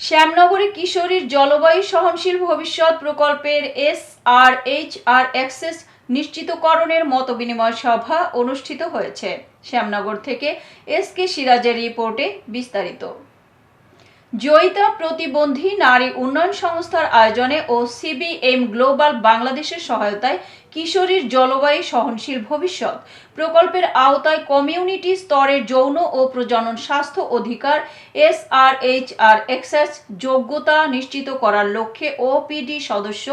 শ্যামনগরে কিশোরীর জলবায়ু সহনশীল ভবিষ্যৎ প্রকল্পের S R H R access নিশ্চিতকরণের মতবিনিময় সভা অনুষ্ঠিত হয়েছে। শ্যামনগর থেকে এস কে সিরাজের রিপোর্টে বিস্তারিত। জয়িতা প্রতিবন্ধী নারী উন্নয়ন সংস্থার আয়োজনে ও সিবিএম গ্লোবাল বাংলাদেশের সহায়তায় কিশোরীর জলবায়ু সহনশীল ভবিষ্যৎ প্রকল্পের আওতায় কমিউনিটি স্তরের যৌন ও প্রজনন স্বাস্থ্য অধিকার S R H R access যোগ্যতা নিশ্চিত করার লক্ষ্যে ওপিডি সদস্য,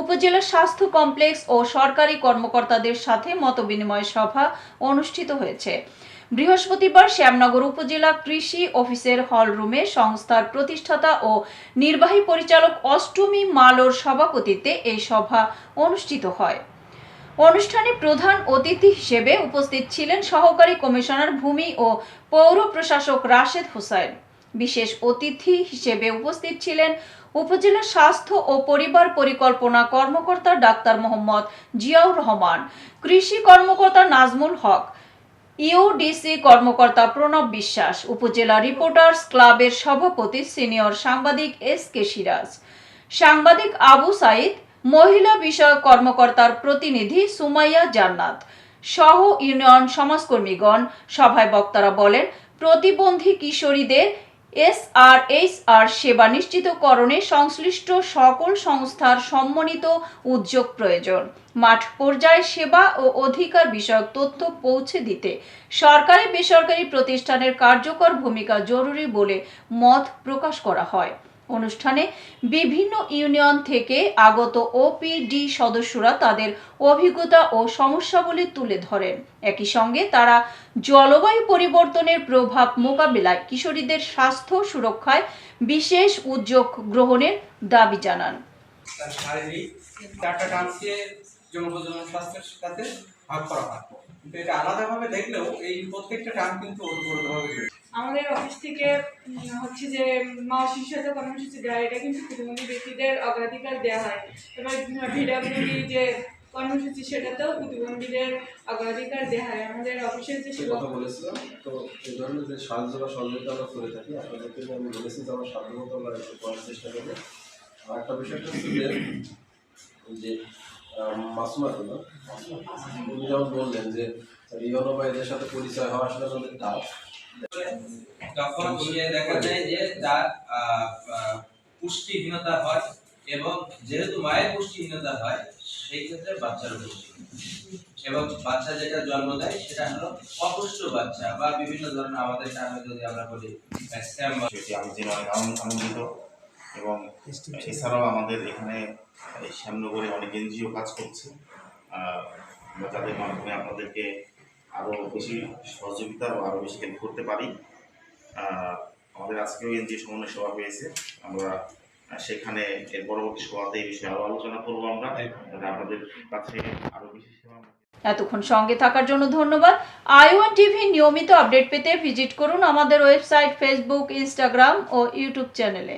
উপজেলা স্বাস্থ্য কমপ্লেক্স ও সরকারি কর্মকর্তাদের সাথে মতবিনিময় সভা অনুষ্ঠিত হয়েছে। বৃহস্পতিবার শ্যামনগর উপজেলা কৃষি অফিসের হলরুমে সংস্থার প্রতিষ্ঠাতা ও নির্বাহী পরিচালক অষ্টমী মালোর সভাপতিত্বে এই সভা অনুষ্ঠিত হয়। অনুষ্ঠানে প্রধান অতিথি হিসেবে উপস্থিত ছিলেন সহকারী কমিশনার ভূমি ও পৌর প্রশাসক রাশেদ হোসাইন। বিশেষ অতিথি হিসেবে উপস্থিত ছিলেন উপজেলা স্বাস্থ্য ও পরিবার পরিকল্পনা কর্মকর্তা ডাক্তার মোহাম্মদ জিয়াউর রহমান, কৃষি কর্মকর্তা নাজমুল হক, ইউডিসি কর্মকর্তা প্রণব বিশ্বাস, উপজেলা রিপোর্টার্স ক্লাবের সভাপতি সিনিয়র সাংবাদিক এস কে সিরাজ, সাংবাদিক আবু সাইদ মহিলা বিষয়ক কর্মকর্তার প্রতিনিধি সুমাইয়া জান্নাত। সহ ইউনিয়ন সমাজকর্মীগণ, সভায় বক্তারা বলেন, প্রতিবন্ধী কিশোরীদের এস আর এইচ আর সেবা নিশ্চিতকরণে সংশ্লিষ্ট সকল সংস্থার সম্মানিত উদ্যোগ প্রয়োজন। মাঠ পর্যায়ে সেবা ও অধিকার বিষয়ক তথ্য পৌঁছে দিতে সরকারি বেসরকারি প্রতিষ্ঠানের কার্যকর ভূমিকা জরুরি বলে মত প্রকাশ করা হয়। অনুষ্ঠানে বিভিন্ন ইউনিয়ন থেকে আগত ওপিডি সদস্যরা তাদের অভিজ্ঞতা ও সমস্যাগুলি তুলে ধরেন একই সঙ্গে তারা জলবায়ু পরিবর্তনের প্রভাব মোকাবিলায় কিশোরীদের স্বাস্থ্য সুরক্ষায় বিশেষ উদ্যোগ গ্রহণের দাবি জানান আলাদাভাবে দেখলেও এই প্রত্যেকটা কিন্তু। আমাদের অফিস থেকে হচ্ছে যে মা ও শিশু সাথে কর্মসূচি দেওয়া এটা কিন্তু প্রতিবন্ধী ব্যক্তিদের অগ্রাধিকার দেওয়া হয়। এবার ভিডাব্লিউডি যে কর্মসূচি সেটাতেও প্রতিবন্ধীদের অগ্রাধিকার দেওয়া হয়। আমাদের অফিসের যে সেবা কথা বলেছিলাম। তো এই ধরনের যে সাহায্য বা সহযোগিতা আমরা করে থাকি আপনাদেরকে যে আমি বলেছি যে আমার সাধ্যমতো আমরা একটু করার চেষ্টা করব। আর একটা বিষয়টা হচ্ছে যে যে মাসুমা তো উনি যেমন বললেন যে ইয়নো বা এদের সাথে পরিচয় হওয়া আসলে আমাদের টাফ তখন গিয়ে দেখা যায় যে তার পুষ্টিহীনতা হয় এবং যেহেতু মায়ের পুষ্টিহীনতা হয় সেই ক্ষেত্রে বাচ্চারও পুষ্টিহীনতা। এবং বাচ্চা যেটা জন্ম দেয় সেটা হলো অপুষ্ট বাচ্চা বা বিভিন্ন ধরনের আমাদের যদি আমরা বলি স্ক্যাম সেটি আমি জেনে অনেক আনন্দিত এবং এছাড়াও আমাদের এখানে এই শ্যামনগরে অনেক এনজিও কাজ করছে। আহ, মাধ্যমে আপনাদেরকে আরও বেশি সহযোগিতা আরও বেশি হেল্প করতে পারি। আমাদের আজকেও এনজিও সমন্বয় সভা হয়েছে। আমরা সেখানে এর পরবর্তী সভাতে এই বিষয়ে আরও আলোচনা করব আমরা। আপনাদের কাছে আরও বেশি সেবা এতক্ষণ সঙ্গে থাকার জন্য ধন্যবাদ। আইওয়ান টিভি নিয়মিত আপডেট পেতে ভিজিট করুন আমাদের ওয়েবসাইট, ফেসবুক, ইনস্টাগ্রাম ও ইউটিউব চ্যানেলে।